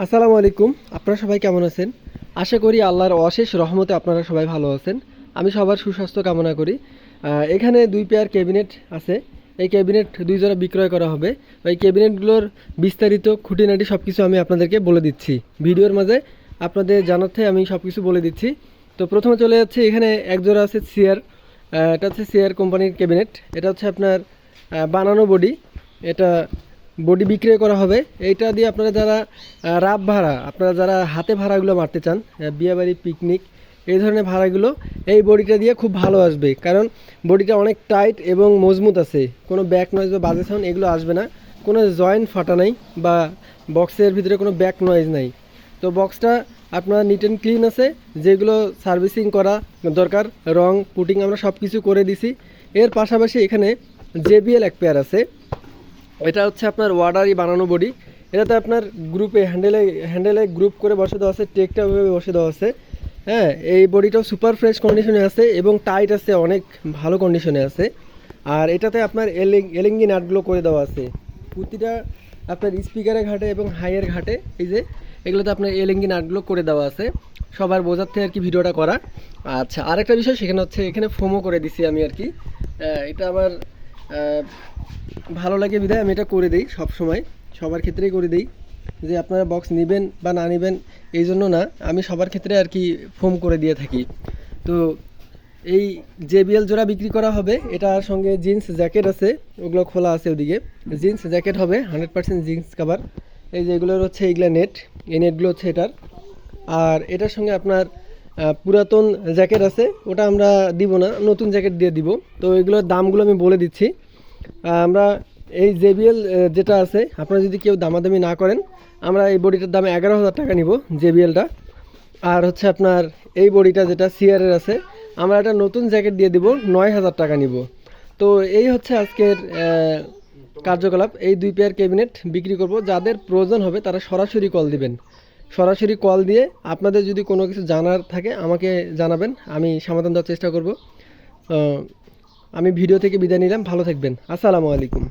আসসালামু আলাইকুম। আপনারা সবাই কেমন আছেন? আশা করি আল্লাহর অশেষ রহমতে আপনারা সবাই ভালো আছেন। আমি সবার সুস্বাস্থ্য কামনা করি। এখানে দুই পেয়ার ক্যাবিনেট আছে। এই ক্যাবিনেট দুই বিক্রয় করা হবে। ওই ক্যাবিনেটগুলোর বিস্তারিত খুঁটিনাটি সব কিছু আমি আপনাদেরকে বলে দিচ্ছি। ভিডিওর মাঝে আপনাদের জানাতে আমি সব কিছু বলে দিচ্ছি। তো প্রথমে চলে যাচ্ছে, এখানে এক জোড়া আছে সিয়ার এটা হচ্ছে সিয়ার কোম্পানির ক্যাবিনেট এটা হচ্ছে আপনার বানানো বডি এটা বডি বিক্রয় করা হবে। এইটা দিয়ে আপনারা যারা রাব ভাড়া, আপনারা যারা হাতে ভাড়াগুলো মারতে চান বিয়েবাড়ি পিকনিক এই ধরনের ভাড়াগুলো, এই বডিটা দিয়ে খুব ভালো আসবে। কারণ বডিটা অনেক টাইট এবং মজবুত আছে। কোনো ব্যাক নয়েজ বা বাজে সাউন্ড এগুলো আসবে না। কোনো জয়েন্ট ফাটা নাই বা বক্সের ভিতরে কোনো ব্যাক নয়েজ নাই। তো বক্সটা আপনার নিট অ্যান্ড ক্লিন আছে। যেগুলো সার্ভিসিং করা দরকার, রং, পুটিং আমরা সব কিছু করে দিছি। এর পাশাপাশি এখানে জেবিএল এক পেয়ার আছে। এটা হচ্ছে আপনার ওয়ার্ডারই বানানো বডি এটাতে আপনার গ্রুপে হ্যান্ডেলে হ্যান্ডেলে গ্রুপ করে বসে দেওয়া আছে টেকটা ওইভাবে বসে দেওয়া আছে। হ্যাঁ এই বডিটাও সুপার ফ্রেশ কন্ডিশনে আছে এবং টাইট আছে, অনেক ভালো কন্ডিশনে আছে। আর এটাতে আপনার এলিং এলিঙ্গি নাটগুলো করে দেওয়া আছে। প্রতিটা আপনার স্পিকারের ঘাটে এবং হাইয়ের ঘাটে, এই যে, এগুলোতে আপনার এলিঙ্গি নাটগুলো করে দেওয়া আছে। সবার বোঝাতে আর কি ভিডিওটা করা। আচ্ছা আরেকটা বিষয় সেখানে হচ্ছে, এখানে ফোমো করে দিছি আমি আর কি। এটা আমার ভালো লাগে বিধায় আমি এটা করে দিই সব সময় সবার ক্ষেত্রেই করে দিই, যে আপনারা বক্স নেবেন বা না নেবেন, এই জন্য না, আমি সবার ক্ষেত্রে আর কি ফোম করে দিয়ে থাকি। তো এই জেবিএল জোড়া বিক্রি করা হবে এটার সঙ্গে জিন্স জ্যাকেট আছে, ওগুলো খোলা আছে ওদিকে। জিন্স জ্যাকেট হবে হান্ড্রেড পার্সেন্ট জিন্স কাভার এই যে এগুলোর হচ্ছে এইগুলো নেট এই নেটগুলো হচ্ছে এটার। আর এটার সঙ্গে আপনার পুরাতন জ্যাকেট আছে, ওটা আমরা দিব না, নতুন জ্যাকেট দিয়ে দিব। তো এগুলোর দামগুলো আমি বলে দিচ্ছি। আমরা এই জেবিএল যেটা আছে, আপনারা যদি কেউ দামাদামি না করেন, আমরা এই বডিটার দাম এগারো হাজার টাকা নিব, জেবিএলটা। আর হচ্ছে আপনার এই বডিটা যেটা সিআরের আছে, আমরা একটা নতুন জ্যাকেট দিয়ে দিব, নয় হাজার টাকা নিব। তো এই হচ্ছে আজকের কার্যকলাপ। এই দুই পেয়ার ক্যাবিনেট বিক্রি করব। যাদের প্রয়োজন হবে, তারা সরাসরি কল দিবেন। সরাসরি কল দিয়ে আপনাদের যদি কোনো কিছু জানার থাকে আমাকে জানাবেন, আমি সমাধান দেওয়ার চেষ্টা করব। আমি ভিডিও থেকে বিদায় নিলাম, ভালো থাকবেন। আসসালামু আলাইকুম।